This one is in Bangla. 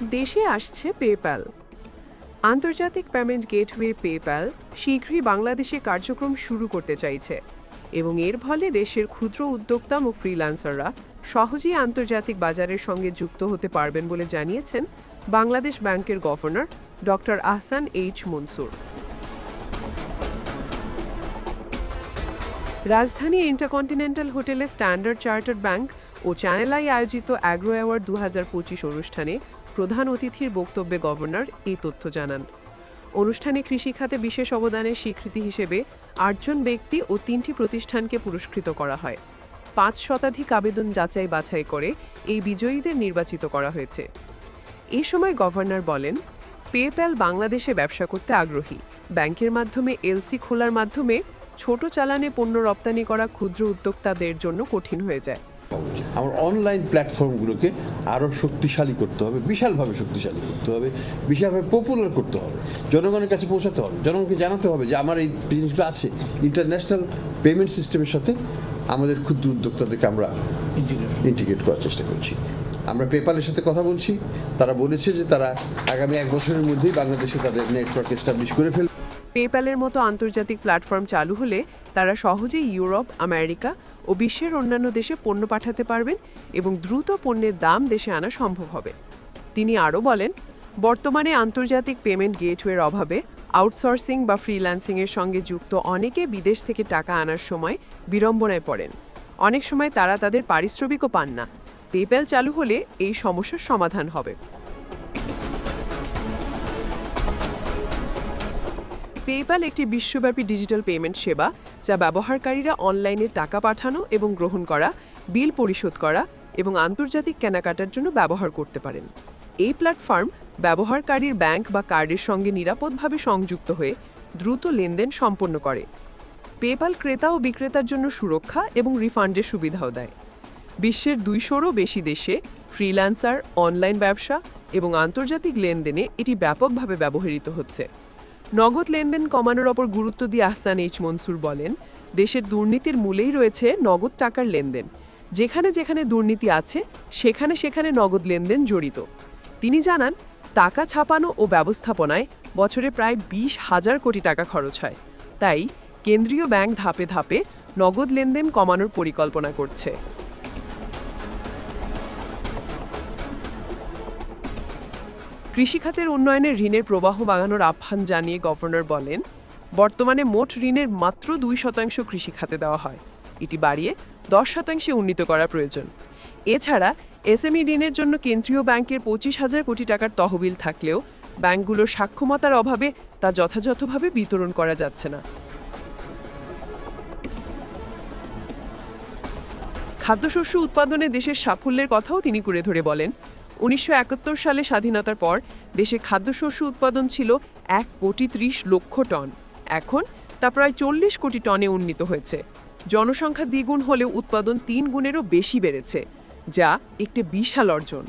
দেশে আসছে পেপ্যাল আন্তর্জাতিক পেমেন্ট গেটওয়ে পেপ্যাল শীঘ্রই বাংলাদেশে কার্যক্রম শুরু করতে চাইছে এবং এর ফলে দেশের ক্ষুদ্র উদ্যোক্তা ও ফ্রিল্যান্সাররা সহজেই আন্তর্জাতিক বাজারের সঙ্গে যুক্ত হতে পারবেন বলে জানিয়েছেন বাংলাদেশ ব্যাংকের governor doctor Ahsan H Mansur. রাজধানী ইন্টারকন্টিনেন্টাল হোটেলে স্ট্যান্ডার্ড চার্টার্ড ব্যাংক ও চ্যানেল আই আয়োজিত অ্যাগ্রো অ্যাওয়ার্ড দু হাজার পঁচিশ অনুষ্ঠানে প্রধান অতিথির বক্তব্যে গভর্নর এই তথ্য জানান। অনুষ্ঠানে কৃষিখাতে বিশেষ অবদানের স্বীকৃতি হিসেবে আটজন ব্যক্তি ও তিনটি প্রতিষ্ঠানকে পুরস্কৃত করা হয়। পাঁচ শতাধিক আবেদন যাচাই বাছাই করে এই বিজয়ীদের নির্বাচিত করা হয়েছে। এ সময় গভর্নর বলেন, পেপ্যাল বাংলাদেশে ব্যবসা করতে আগ্রহী। ব্যাংকের মাধ্যমে এলসি খোলার মাধ্যমে ছোট চালানে পণ্য রপ্তানি করা ক্ষুদ্র উদ্যোক্তাদের জন্য কঠিন হয়ে যায়। আমার অনলাইন প্ল্যাটফর্মগুলোকে আরও শক্তিশালী করতে হবে বিশালভাবে শক্তিশালী করতে হবে বিশালভাবে পপুলার করতে হবে জনগণের কাছে পৌঁছাতে হবে জনগণকে জানাতে হবে যে আমার এই জিনিসগুলো আছে। ইন্টারন্যাশনাল পেমেন্ট সিস্টেমের সাথে আমাদের ক্ষুদ্র উদ্যোক্তাদেরকে আমরা ইন্টিগ্রেট করার চেষ্টা করছি। আমরা পেপালের সাথে কথা বলছি তারা বলেছে যে তারা আগামী এক বছরের মধ্যেই বাংলাদেশে তাদের নেটওয়ার্ক এস্টাবলিশ করে ফেলবে। পেপ্যালের মতো আন্তর্জাতিক প্ল্যাটফর্ম চালু হলে তারা সহজেই ইউরোপ, আমেরিকা ও বিশ্বের অন্যান্য দেশে পণ্য পাঠাতে পারবেন এবং দ্রুত পণ্যের দাম দেশে আনা সম্ভব হবে। তিনি আরও বলেন, বর্তমানে আন্তর্জাতিক পেমেন্ট গেটওয়ের অভাবে আউটসোর্সিং বা ফ্রিল্যান্সিংয়ের সঙ্গে যুক্ত অনেকে বিদেশ থেকে টাকা আনার সময় বিড়ম্বনায় পড়েন। অনেক সময় তারা তাদের পারিশ্রমিকও পান না। পেপ্যাল চালু হলে এই সমস্যার সমাধান হবে। পেপ্যাল একটি বিশ্বব্যাপী ডিজিটাল পেমেন্ট সেবা যা ব্যবহারকারীরা অনলাইনে টাকা পাঠানো এবং গ্রহণ করা, বিল পরিশোধ করা এবং আন্তর্জাতিক কেনাকাটার জন্য ব্যবহার করতে পারেন। এই প্ল্যাটফর্ম ব্যবহারকারীর ব্যাংক বা কার্ডের সঙ্গে নিরাপদভাবে সংযুক্ত হয়ে দ্রুত লেনদেন সম্পন্ন করে। পেপ্যাল ক্রেতা ও বিক্রেতার জন্য সুরক্ষা এবং রিফান্ডের সুবিধাও দেয়। বিশ্বের দুইশোরও বেশি দেশে ফ্রিল্যান্সার অনলাইন ব্যবসা এবং আন্তর্জাতিক লেনদেনে এটি ব্যাপকভাবে ব্যবহৃত হচ্ছে। নগদ লেনদেন কমানোর ওপর গুরুত্ব দিয়ে আহসান এইচ মনসুর বলেন, দেশের দুর্নীতির মূলেই রয়েছে নগদ টাকার লেনদেন। যেখানে যেখানে দুর্নীতি আছে, সেখানে সেখানে নগদ লেনদেন জড়িত। তিনি জানান, টাকা ছাপানো ও ব্যবস্থাপনায় বছরে প্রায় বিশ হাজার কোটি টাকা খরচ হয়। তাই কেন্দ্রীয় ব্যাংক ধাপে ধাপে নগদ লেনদেন কমানোর পরিকল্পনা করছে। কৃষিখাতের উন্নয়নে ঋণের প্রবাহ বাড়ানোর আহ্বান জানিয়ে গভর্নর বলেন, বর্তমানে মোট ঋণের মাত্র দুই শতাংশ কৃষিখাতে দেওয়া হয়। এটি বাড়িয়ে দশ শতাংশে উন্নীত করা প্রয়োজন। এছাড়া এসএমই ঋণের জন্য কেন্দ্রীয় ব্যাংকের পঁচিশ হাজার কোটি টাকার তহবিল থাকলেও ব্যাংকগুলোর সাক্ষমতার অভাবে তা যথাযথভাবে বিতরণ করা যাচ্ছে না। খাদ্যশস্য উৎপাদনে দেশের সাফল্যের কথাও তিনি করে ধরে বলেন উনিশশো একাত্তর সালে স্বাধীনতার পর দেশে খাদ্যশস্য উৎপাদন ছিল এক কোটি ত্রিশ লক্ষ টন। এখন তা প্রায় চল্লিশ কোটি টনে উন্নীত হয়েছে। জনসংখ্যা দ্বিগুণ হলেও উৎপাদন তিন গুণেরও বেশি বেড়েছে, যা একটি বিশাল অর্জন।